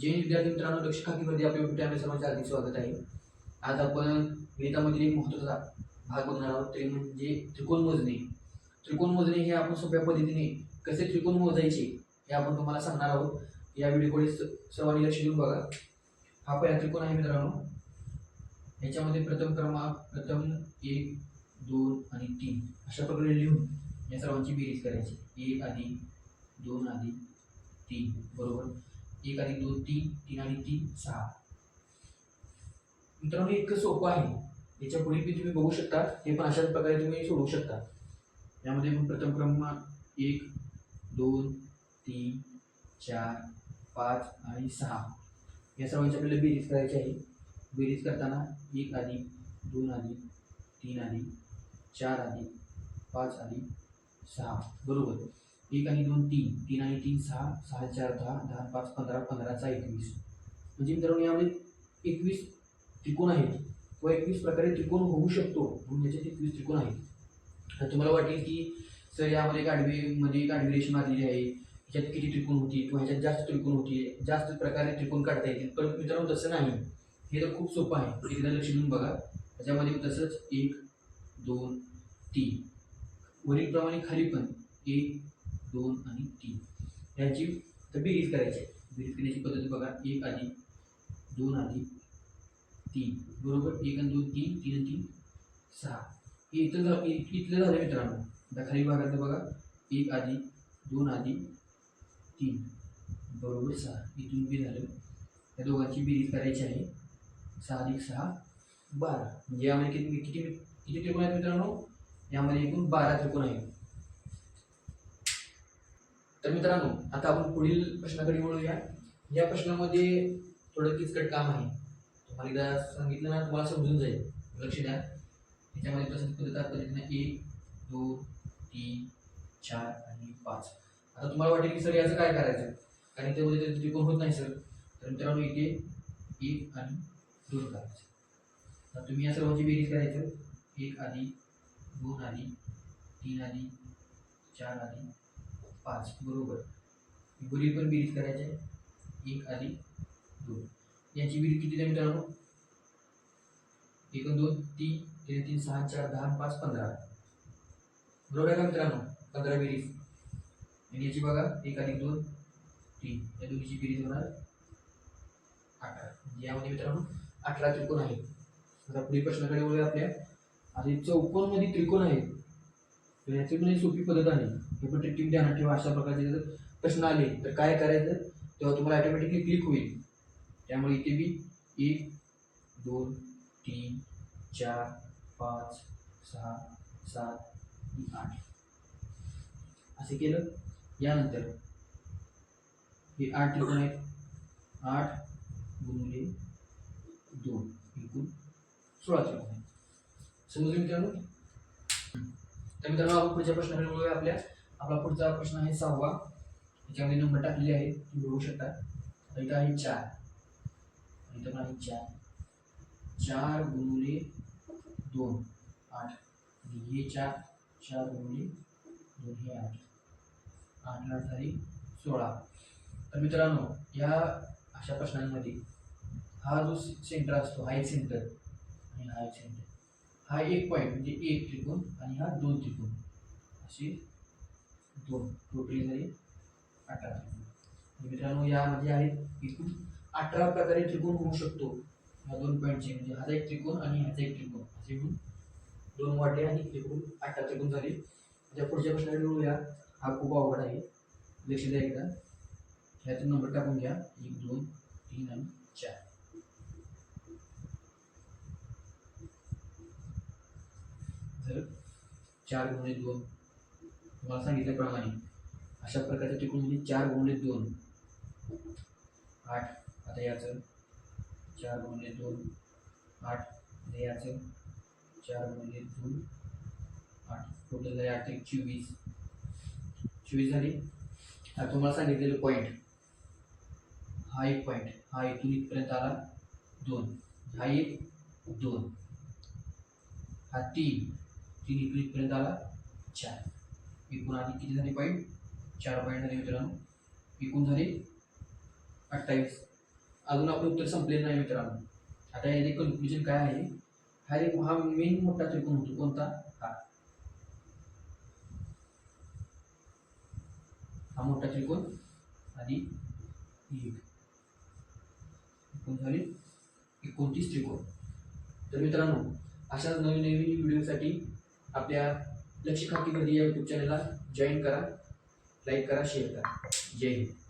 जे विद्यार्थी मित्रांनो लक्ष खाकीमध्ये आपल्या युट्यूब चॅनल सर्वांचे हार्दिक स्वागत आहे. आज आपण गणितामधील एक महत्त्वाचा भाग बघणार आहोत. ते म्हणजे त्रिकोण मोजणे. त्रिकोण मोजणे हे आपण सोप्या पद्धतीने कसे त्रिकोण मोजायचे हे आपण तुम्हाला सांगणार आहोत. या व्हिडिओकडे स- सर्वांनी लक्ष देऊन बघा. हा पहिला त्रिकोण आहे मित्रांनो. याच्यामध्ये प्रथम क्रमांक प्रथम एक दोन आणि तीन अशा प्रकारे लिहून या सर्वांची बेरीज करायची. एक आधी दोन आधी तीन. बरोबर? एक आणि दोन तीन तीन आणि तीन सहा. मित्रांनो इतकं सोपं आहे. याच्यापुढे तुम्ही बघू शकता हे पण अशाच प्रकारे तुम्ही सोडवू शकता. यामध्ये पण प्रथम क्रमांक एक दोन तीन चार पाच आणि सहा. या सर्वांची आपल्याला बेरीज करायची आहे. बेरीज करताना एक आधी दोन आधी तीन आधी चार आधी पाच आधी सहा. बरोबर. एक आणि दोन तीन तीन आणि तीन सहा सहा चार दहा दहा पाच पंधरा पंधराचा एकवीस. म्हणजे मित्रांनो यामध्ये एकवीस त्रिकोण आहेत. व एकवीस प्रकारे त्रिकोण होऊ शकतो म्हणून याच्यात एकवीस त्रिकोण आहेत. तर तुम्हाला वाटेल की सर यामध्ये एक आडवीमध्ये एक आडवी रेष मारलेली आहे. ह्याच्यात किती त्रिकोण होती? किंवा ह्याच्यात जास्त त्रिकोण होती? जास्त प्रकारे त्रिकोण काढता येतील. पण मित्रांनो तसं नाही. हे तर खूप सोपं आहे. एकदा लक्ष देऊन बघा. त्याच्यामध्ये तसंच एक दोन तीन. वरीलप्रमाणे खाली पण एक दोन आणि तीन. यांची तर बेरीज करायची आहे. बेरीज करण्याची पद्धत बघा. एक आधी दोन आधी तीन. बरोबर? एक आणि दोन तीन. तीन आणि तीन सहा. हे इथं जा इथलं झालं मित्रांनो. आता खाली भागातलं बघा. एक आधी दोन आधी तीन. बरोबर? सहा. इथून बी झालं. या दोघांची बेरीज करायची आहे. सहा अधिक सहा बारा. म्हणजे यामध्ये किती किती किती त्रिकोण आहेत मित्रांनो? यामध्ये एकूण बारा त्रिकोण आहेत. तर मित्रांनो आता आपण पुढील प्रश्नाकडे वळूया. या प्रश्नामध्ये थोडं किचकट काम आहे. तुम्हाला एकदा सांगितलं ना तुम्हाला समजून जाईल. लक्ष द्या. त्याच्यामध्ये तसंच करतात पद्धतीनं एक दोन तीन चार आणि पाच. आता तुम्हाला वाटेल की सर याचं काय करायचं? कारण त्यामध्ये ते त्रिकोण होत नाही सर. तर मित्रांनो इथे एक आणि दोन करायचं. तर तुम्ही या सर्वांची बेरीज करायचं. एक आधी दोन आधी तीन आधी चार आधी पाच. बरोबर. गुरी पण बेरीज करायची. आहे एक आधी दोन. याची बेरीज किती आहे मित्रांनो? एक दोन तीन तीन तीन सहा चार दहा पाच पंधरा. बरोबर आहे का मित्रांनो? पंधरा बेरीज आणि याची बघा एक आधी दोन तीन. या दोन्हीची बेरीज होणार अठरा यामध्ये मित्रांनो अठरा त्रिकोण आहेत. आता पुढील प्रश्नाकडे वळूया आपल्या. आणि चौकोनमध्ये त्रिकोण आहेत. तर याची पण एक सोपी पद्धत आहे. हे पण ट्रिक ध्यानात ठेवा अशा प्रकारचे जर प्रश्न आले तर काय करायचं? तेव्हा तुम्हाला ऑटोमॅटिकली क्लिक होईल. त्यामुळे इथे बी एक दोन तीन चार पाच सहा सात आठ. असे केलं. यानंतर हे आठ त्रिकोण आहेत. आठ गुणले दोन एकूण सोळा त्रिकोण आहेत. समजलं मित्रांनो? तर मित्रांनो आपण पुढच्या प्रश्नाकडे बोलूया आपल्या. आपला पुढचा प्रश्न आहे सहावा. याच्यामध्ये नंबर टाकलेले आहे तुम्ही बघू शकता. इथं आहे चार. इथं आहे चार. चार गुणुले दोन. आठ. हे चार. चार गुणुले दोन हे आठ. आठ आठ झाली सोळा. तर मित्रांनो या अशा प्रश्नांमध्ये हा जो सेंटर असतो हा एक सेंटर आणि हा एक सेंटर हा एक पॉईंट म्हणजे एक त्रिकोण आणि हा दोन त्रिकोण. असे दोन टोटली झाली अठरा त्रिकोण. मित्रांनो यामध्ये आहेत एकूण अठरा प्रकारे त्रिकोण होऊ शकतो. ह्या दोन पॉईंटचे म्हणजे ह्याचा एक त्रिकोण आणि ह्याचा एक त्रिकोण. असे म्हणून दोन वाढले आणि एकूण अठरा त्रिकोण झाले. त्या पुढच्या प्रश्नाकडे मिळूया हा खूप अवघड आहे. लक्ष द्या एकदा. ह्यातून नंबर टाकून घ्या. एक दोन तीन आणि चार तर चार गुणिले दोन. तुम्हाला सांगितल्याप्रमाणे अशा प्रकारचे त्रिकोण म्हणजे चार गुणिले दोन. आठ आता याचं. चार गुणिले दोन. आठ आता याचं. चार गुणिले दोन. आठ. टोटल झाले आठ एक चोवीस. चोवीस झाली. आता तुम्हाला सांगितलेलं पॉईंट हा एक पॉईंट हा इथून इथपर्यंत आला दोन. हा एक दोन. हा तीन. तीन इथून इथपर्यंत आला. चार. एकूण आधी किती झाले पॉईंट चार पॉईंट झाले मित्रांनो. एकूण झाले अठ्ठावीस. अजून आपलं उत्तर संपलेलं नाही मित्रांनो. आता याचे कन्क्लुजन काय आहे? हा एक हा मेन मोठा त्रिकोण होतो. कोणता? हा. हा मोठा त्रिकोण. आणि एक. एकूण झाले एकोणतीस त्रिकोण. तर मित्रांनो अशाच नवीन नवीन व्हिडिओसाठी आपल्या लक्ष खाकीमध्ये या यूट्यूब चॅनलला जॉईन करा लाईक करा शेअर करा. जय हिंद.